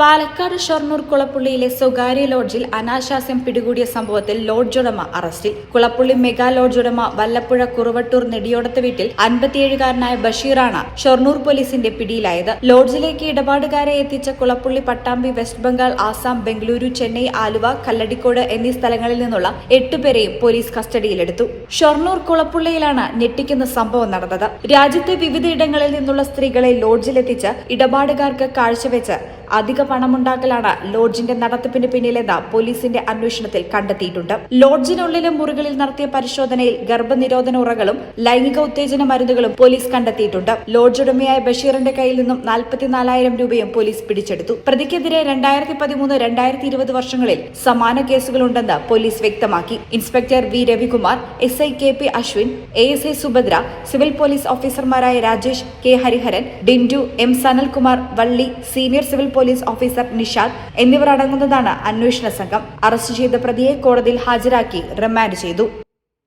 പാലക്കാട് ഷൊർണൂർ കുളപ്പുള്ളിയിലെ സ്വകാര്യ ലോഡ്ജിൽ അനാശാസ്യം പിടികൂടിയ സംഭവത്തിൽ ലോഡ്ജ് ഉടമ അറസ്റ്റിൽ. കുളപ്പുള്ളി മെഗാ ലോഡ്ജ് ഉടമ വല്ലപ്പുഴ കുറുവട്ടൂർ നെടിയോടത്ത് വീട്ടിൽ അൻപത്തിയേഴുകാരനായ ബഷീറാണ് ഷൊർണൂർ പോലീസിന്റെ പിടിയിലായത്. ലോഡ്ജിലേക്ക് ഇടപാടുകാരെ എത്തിച്ച കുളപ്പുള്ളി പട്ടാമ്പി വെസ്റ്റ് ബംഗാൾ ആസാം ബംഗളൂരു ചെന്നൈ ആലുവ കല്ലടിക്കോട് എന്നീ സ്ഥലങ്ങളിൽ നിന്നുള്ള എട്ടുപേരെയും പോലീസ് കസ്റ്റഡിയിലെടുത്തു. ഷൊർണൂർ കുളപ്പുള്ളിയിലാണ് ഞെട്ടിക്കുന്ന സംഭവം നടന്നത്. രാജ്യത്തെ വിവിധയിടങ്ങളിൽ നിന്നുള്ള സ്ത്രീകളെ ലോഡ്ജിലെത്തിച്ച് ഇടപാടുകാർക്ക് കാഴ്ചവെച്ച് അധിക പണമുണ്ടാക്കലാണ് ലോഡ്ജിന്റെ നടത്തിപ്പിന് പിന്നിലെന്ന് പോലീസിന്റെ അന്വേഷണത്തിൽ കണ്ടെത്തിയിട്ടുണ്ട്. ലോഡ്ജിനുള്ളിലും മുറികളിൽ നടത്തിയ പരിശോധനയിൽ ഗർഭനിരോധന ഉറകളും ലൈംഗിക ഉത്തേജന മരുന്നുകളും പോലീസ് കണ്ടെത്തിയിട്ടുണ്ട്. ലോഡ്ജ് ഉടമയായ ബഷീറിന്റെ കയ്യിൽ നിന്നും നാൽപ്പത്തിനാലായിരം രൂപയും പോലീസ് പിടിച്ചെടുത്തു. പ്രതിക്കെതിരെ രണ്ടായിരത്തി പതിമൂന്ന് രണ്ടായിരത്തി ഇരുപത് വർഷങ്ങളിൽ സമാന കേസുകളുണ്ടെന്ന് പോലീസ് വ്യക്തമാക്കി. Inspector V Ravikumar S I K P Ashwin A S I Subhadra civil police ഓഫീസർമാരായ Rajesh K Hariharan Dindu M Sanalkumar Valli senior civil police officer Nishad എന്നിവർ അടങ്ങുന്നതാണ് അന്വേഷണ സംഘം. അറസ്റ്റ് ചെയ്ത പ്രതിയെ കോടതിയിൽ ഹാജരാക്കി റിമാൻഡ് ചെയ്തു.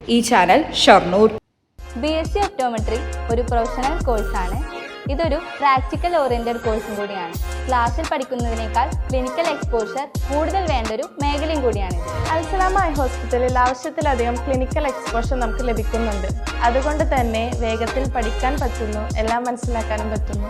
ഈ channel Shoranur. B S C optometry ഒരു പ്രൊഫഷണൽ കോഴ്സാണ് ഇതൊരു പ്രാക്ടിക്കൽ ഓറിയന്റഡ് കോഴ്സും കൂടിയാണ്. ക്ലാസ്സിൽ പഠിക്കുന്നതിനേക്കാൾ ക്ലിനിക്കൽ എക്സ്പോഷർ കൂടുതൽ വേണ്ട ഒരു മേഖലയും കൂടിയാണ് അൽസലാമ ഐ ഹോസ്പിറ്റലിൽ ആവശ്യത്തിലധികം ക്ലിനിക്കൽ എക്സ്പോഷർ നമുക്ക് ലഭിക്കുന്നുണ്ട്. അതുകൊണ്ട് തന്നെ വേഗത്തിൽ പഠിക്കാൻ പറ്റുന്നു എല്ലാം മനസ്സിലാക്കാനും പറ്റുന്നു.